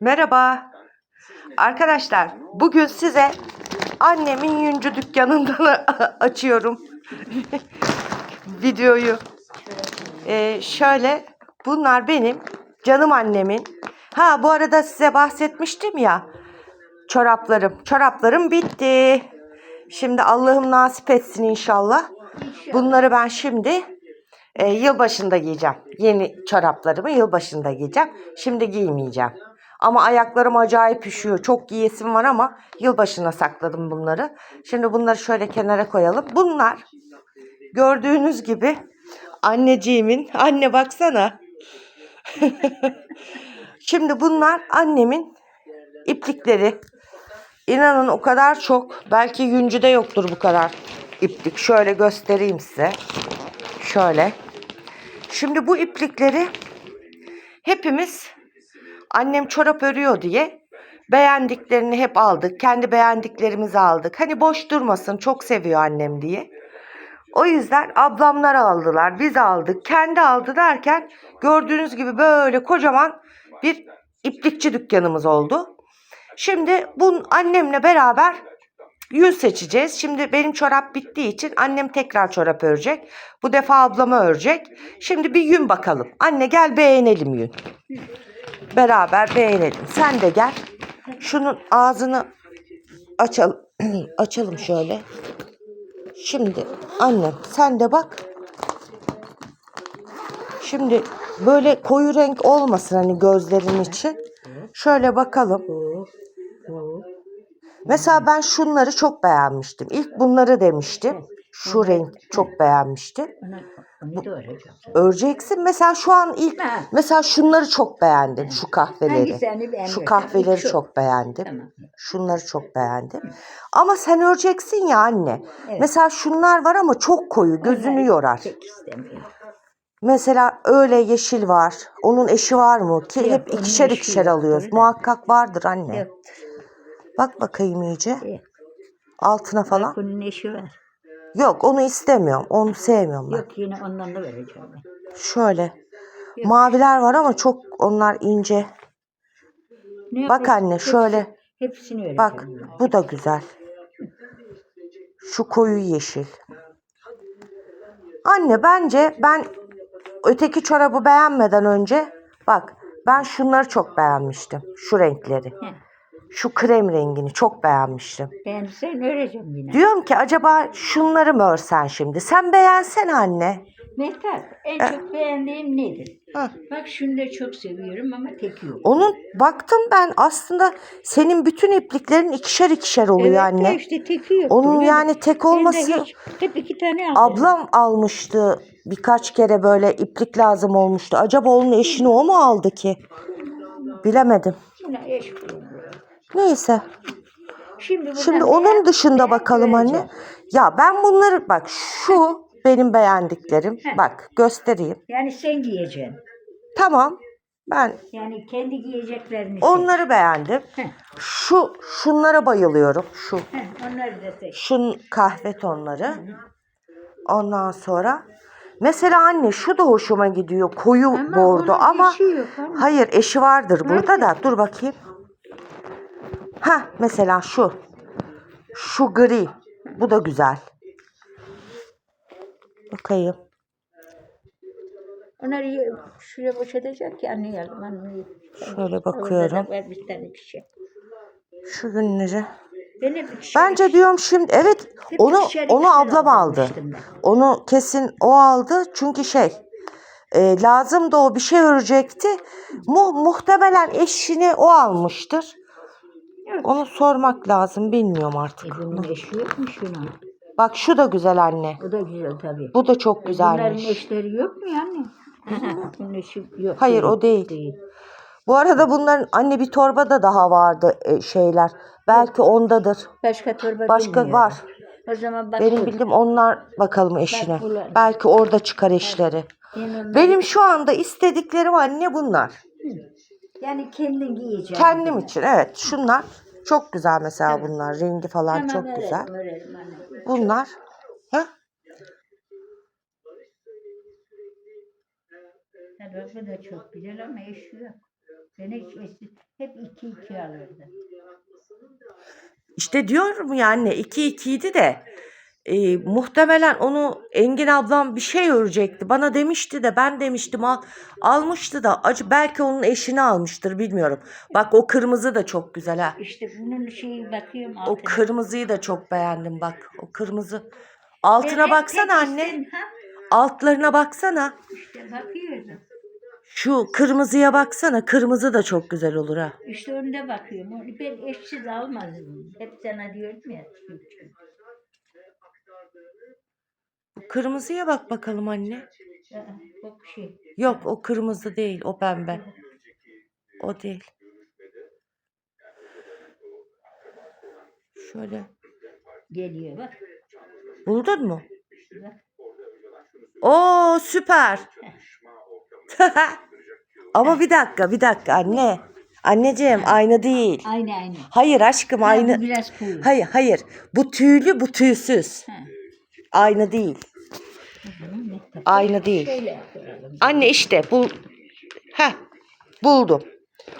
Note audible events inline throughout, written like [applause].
Merhaba. Arkadaşlar bugün size annemin yüncü dükkanından [laughs] açıyorum [laughs] videoyu. Ee, şöyle bunlar benim canım annemin. Ha bu arada size bahsetmiştim ya çoraplarım. Çoraplarım bitti. Şimdi Allah'ım nasip etsin inşallah. Bunları ben şimdi e, yılbaşında giyeceğim. Yeni çoraplarımı yılbaşında giyeceğim. Şimdi giymeyeceğim. Ama ayaklarım acayip üşüyor. Çok giyesim var ama yılbaşına sakladım bunları. Şimdi bunları şöyle kenara koyalım. Bunlar gördüğünüz gibi anneciğimin, anne baksana. [laughs] Şimdi bunlar annemin iplikleri. İnanın o kadar çok. Belki yüncüde yoktur bu kadar iplik. Şöyle göstereyim size. Şöyle. Şimdi bu iplikleri hepimiz annem çorap örüyor diye beğendiklerini hep aldık. Kendi beğendiklerimizi aldık. Hani boş durmasın çok seviyor annem diye. O yüzden ablamlar aldılar, biz aldık, kendi aldı derken gördüğünüz gibi böyle kocaman bir iplikçi dükkanımız oldu. Şimdi bu annemle beraber yün seçeceğiz. Şimdi benim çorap bittiği için annem tekrar çorap örecek. Bu defa ablama örecek. Şimdi bir yün bakalım. Anne gel beğenelim yün. Beraber beğenelim. Sen de gel. Şunun ağzını açalım. [clears throat] açalım şöyle. Şimdi annem sen de bak. Şimdi böyle koyu renk olmasın hani gözlerin için. Şöyle bakalım. Mesela ben şunları çok beğenmiştim. İlk bunları demiştim. Şu renk çok beğenmiştim. Onu, onu da öreceğim. Öreceksin. Mesela şu an ilk Ha. mesela şunları çok beğendim. Şu kahveleri. Hangisini Şu kahveleri şu. çok beğendim. Tamam. Şunları çok beğendim. Ama sen öreceksin ya anne. Evet. Mesela şunlar var ama çok koyu. Gözünü yorar. Pek istemiyorum. Mesela öyle yeşil var. Onun eşi var mı? Ki Yok, hep onun ikişer eşi ikişer yoktur alıyoruz. Muhakkak vardır anne. Yok. Bak bakayım iyice. Yok. Altına falan. Bunun eşi var. Yok onu istemiyorum. Onu sevmiyorum ben. Yok yine ondan da vereceğim ben. Şöyle. Maviler var ama çok onlar ince. Ne Bak yapayım? anne Hepsi- şöyle. Hepsini vereceğim. Bak ben. bu da güzel. Şu koyu yeşil. Anne bence ben öteki çorabı beğenmeden önce bak ben şunları çok beğenmiştim. Şu renkleri. He. Şu krem rengini çok beğenmiştim. Ben sen öreceğim yine. Diyorum ki acaba şunları mı örsen şimdi? Sen beğensen anne. Mehtap en E- çok beğendiğim nedir? Hı. Bak şunu da çok seviyorum ama tek yok. Onun baktım ben aslında senin bütün ipliklerin ikişer ikişer oluyor evet, anne. de işte teki yok. Onun yani tek ben de olması hiç- hep iki tane aldım. ablam almıştı birkaç kere böyle iplik lazım olmuştu. Acaba onun eşini o mu aldı ki? Bilemedim. Yine eş bulundu. Neyse. Şimdi, Şimdi onun dışında bakalım anne. Ya ben bunları bak şu benim beğendiklerim. Heh. Bak göstereyim. Yani sen giyeceksin. Tamam. Ben Yani kendi giyeceklerini seç. onları beğendim. Heh. Şu şunlara bayılıyorum. Şu Heh, onları da seç. şun kahve tonları. Ondan sonra mesela anne şu da hoşuma gidiyor. Koyu bordo ama eşi yok anne. hayır eşi vardır burada da. Dur bakayım. Ha mesela şu. Şu gri. Bu da güzel. Bakayım. Onları şuraya boşaltacak ki anne. Şöyle bakıyorum. bir tane kişi. Şu günleri. Ben hep ikişer Bence diyorum şimdi evet onu onu ablam aldı. Onu kesin o aldı çünkü şey e, lazım da o bir şey örecekti. Mu, muhtemelen eşini o almıştır. Onu sormak lazım bilmiyorum E artık. bunun eşi yok mu şuna? Bak şu da güzel anne. O da güzel tabii. Bu da çok E Bunların güzelmiş. eşleri yok mu yani? [laughs] bunun eşi yok. Hayır, o değil. Bu arada bunların anne bir torbada daha vardı e, şeyler. Belki ondadır. Başka torba Başka bilmiyorum. var. O zaman bak. Benim bildiğim onlar bakalım eşine. bunlar. Belki orada çıkar eşleri. Yani, Benim şu anda istediklerim anne bunlar. yani kendin giyeceksin. Kendim için evet şunlar çok güzel mesela bunlar rengi falan Tamam, çok örelim, güzel. örelim anne. Bunlar ha? Tabii da çok güzel ama eşi yok. Ben hiç eski, hep iki iki alırdım. İşte diyorum ya anne 2 2 de e, muhtemelen onu Engin ablam bir şey örecekti. Bana demişti de ben demiştim al, almıştı da acı belki onun eşini almıştır bilmiyorum. Bak o kırmızı da çok güzel ha. İşte bunun şeyi bakıyorum O altına. kırmızıyı da çok beğendim bak. O kırmızı. Altına Evet, baksana anne. ha, Altlarına baksana. İşte bakıyordum. Şu kırmızıya baksana. Kırmızı da çok güzel olur ha. İşte önde bakıyorum. Onu ben eşsiz almadım. Hep sana diyordum ya. Kırmızıya bak bakalım anne. Aa, şey. Yok o kırmızı değil. O pembe. O değil. Şöyle. Geliyor bak. Buldun mu? bak. Oo süper. [laughs] Ama bir dakika bir dakika anne. Anneciğim aynı değil. Aynı aynı. Hayır aşkım aynı. Biraz koyu. Hayır hayır. Bu tüylü bu tüysüz. Ha, Aynı değil. Aynı değil. Anne işte bu. Heh buldum.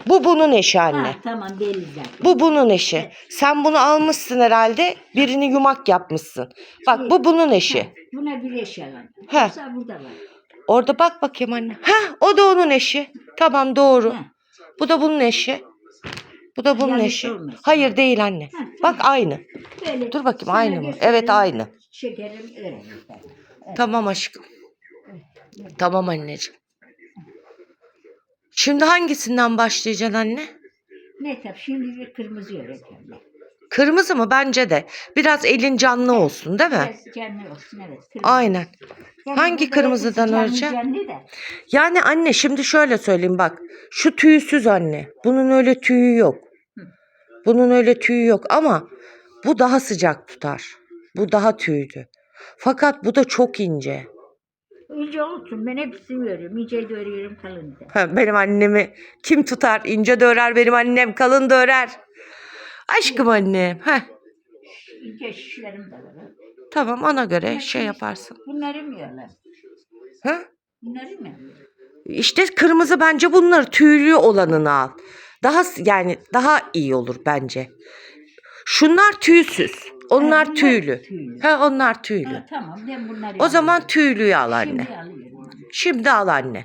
Bu bunun eşi anne. Ha, tamam belli zaten. Bu bunun eşi. Sen bunu almışsın herhalde. Birini yumak yapmışsın. Bak bu bunun eşi. Buna bir eş alalım. Ha. Yoksa burada var. Orada bak bakayım anne. Ha o da onun eşi. Tamam doğru. Ha. Bu da bunun eşi. Bu da bunun Yanlış eşi. olmasın. Hayır değil anne. Ha, Bak aynı. Böyle Dur bakayım sana aynı mı? göstereyim. Evet aynı. Şekerim öyle. Tamam aşkım. Tamam anneciğim. Şimdi hangisinden başlayacaksın anne? Ne tabii şimdi bir kırmızı öğreteceğim ben. Kırmızı mı? Bence de. Biraz elin canlı olsun değil mi? Biraz canlı olsun evet. Kırmızı. Aynen. Yani Hangi kırmızıdan da. Yani anne şimdi şöyle söyleyeyim bak. Şu tüysüz anne. Bunun öyle tüyü yok. Bunun öyle tüyü yok ama bu daha sıcak tutar. Bu daha tüylü. Fakat bu da çok ince. İnce olsun ben hepsini örüyorum. İnce de örüyorum kalın da. Ha, Benim annemi kim tutar? İnce de örer benim annem, kalın da örer. Aşkım annem. Heh, İnce şişlerim de var. tamam ona göre Bunlar şey yaparsın. Bunları mı yiyorlar? Ha? Bunları mı? İşte kırmızı bence bunlar tüylü olanını al. Daha yani daha iyi olur bence. Şunlar tüysüz. Onlar bunlar tüylü. tüylü. Ha onlar tüylü. Ha, tamam ben bunları O zaman tüylüyü al anne. Şimdi alıyorum. Şimdi al anne.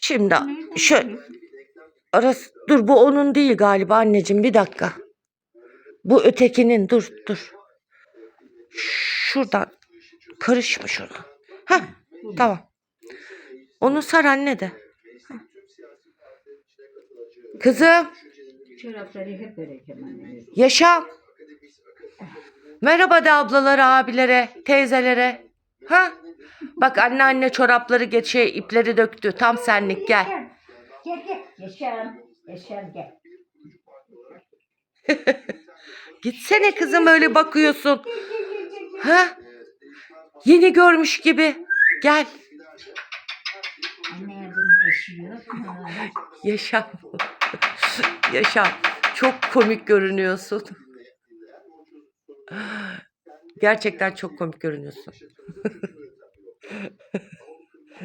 Şimdi al. Alıyorsun? arası dur bu onun değil galiba anneciğim bir dakika. Bu ötekinin dur dur. Şuradan karışmış ona. Ha tamam. Onu sar anne de. Kızım Çorapları hep öreceğim anne. yaşam. Merhaba de ablalara, abilere, teyzelere. Ha? Bak anne anne çorapları geç şey, ipleri döktü. Tam senlik gel. Gel gel. Yaşam. Yaşam gel. [laughs] Gitsene kızım öyle bakıyorsun. Ha? Yeni görmüş gibi. Gel. Anne bunun eşi yok mu? Yaşam. Yaşam. Çok komik görünüyorsun. Gerçekten çok komik görünüyorsun. [laughs]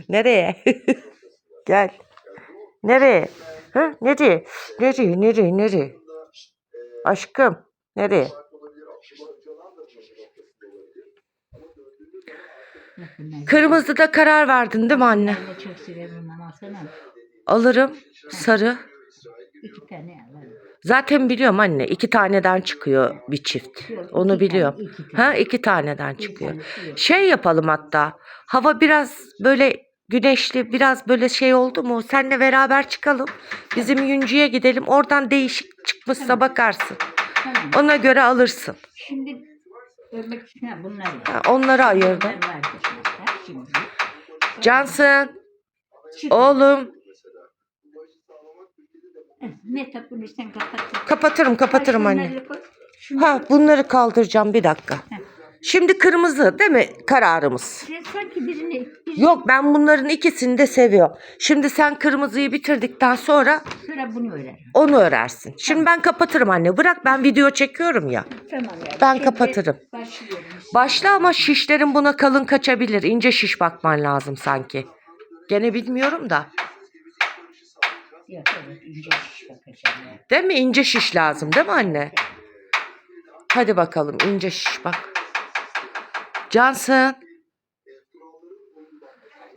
Nereye? [laughs] Gel. Nereye? Ha? Nereye? Nereye? Nereye? Nereye? Aşkım. Nereye? Kırmızıda karar verdin değil mi anne? Alırım. Sarı. İki tane alırım. Zaten biliyorum anne. iki taneden çıkıyor bir çift. Yok, Onu iki tane, biliyorum. iki tane. Ha iki taneden çıkıyor. yok. Şey yapalım hatta. Hava biraz böyle güneşli, biraz böyle şey oldu mu? Seninle beraber çıkalım. Bizim Yüncü'ye gidelim. Oradan değişik çıkmışsa bakarsın. Tamam. Ona göre alırsın. Şimdi örmek için ha, bunlar var. Ha, onları ayırdım. Bunlar var dışarıda şimdi. Cansın, Şimdi, oğlum. Eh, tak bunu sen kapat. Kapatırım, kapatırım anne. şunları Ha, bunları kaldıracağım bir dakika. Heh. Şimdi kırmızı değil mi kararımız? Sanki birini, birini Yok ben bunların ikisini de seviyorum. Şimdi sen kırmızıyı bitirdikten sonra sonra bunu örerim. onu örersin. Şimdi ben kapatırım anne. Bırak ben video çekiyorum ya. Tamam ya. Ben Şimdi kapatırım. Başlıyorum. Başla ama şişlerin buna kalın kaçabilir. İnce şiş bakman lazım sanki. Gene bilmiyorum da. Yok evet ince şiş ya. Değil mi? İnce şiş lazım değil mi anne? Hadi bakalım ince şiş bak. Cansın.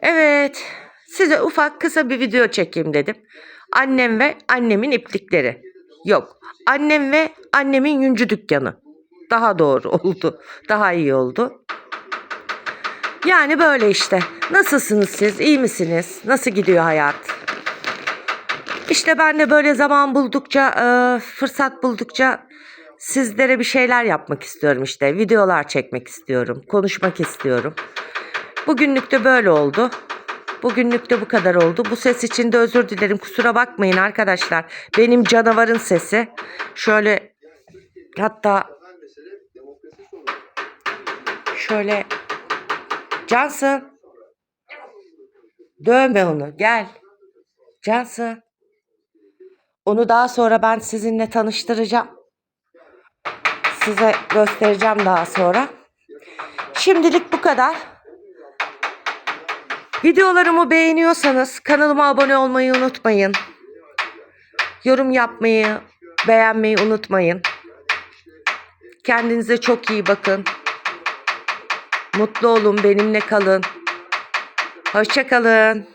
Evet. Size ufak kısa bir video çekeyim dedim. Annem ve annemin iplikleri. Yok. Annem ve annemin yüncü dükkanı. Daha doğru [laughs] oldu. Daha iyi oldu. Yani böyle işte. Nasılsınız siz? İyi misiniz? Nasıl gidiyor hayat? İşte ben de böyle zaman buldukça, e, fırsat buldukça sizlere bir şeyler yapmak istiyorum işte. Videolar çekmek istiyorum, konuşmak istiyorum. Bugünlük de böyle oldu. Bugünlük de bu kadar oldu. Bu ses için de özür dilerim. Kusura bakmayın arkadaşlar. Benim canavarın sesi. Şöyle hatta şöyle Cansın. Dövme onu. Gel. Cansın. Onu daha sonra ben sizinle tanıştıracağım. Size göstereceğim daha sonra. Şimdilik bu kadar. Videolarımı beğeniyorsanız kanalıma abone olmayı unutmayın. Yorum yapmayı, beğenmeyi unutmayın. Kendinize çok iyi bakın. Mutlu olun, benimle kalın. Hoşça kalın.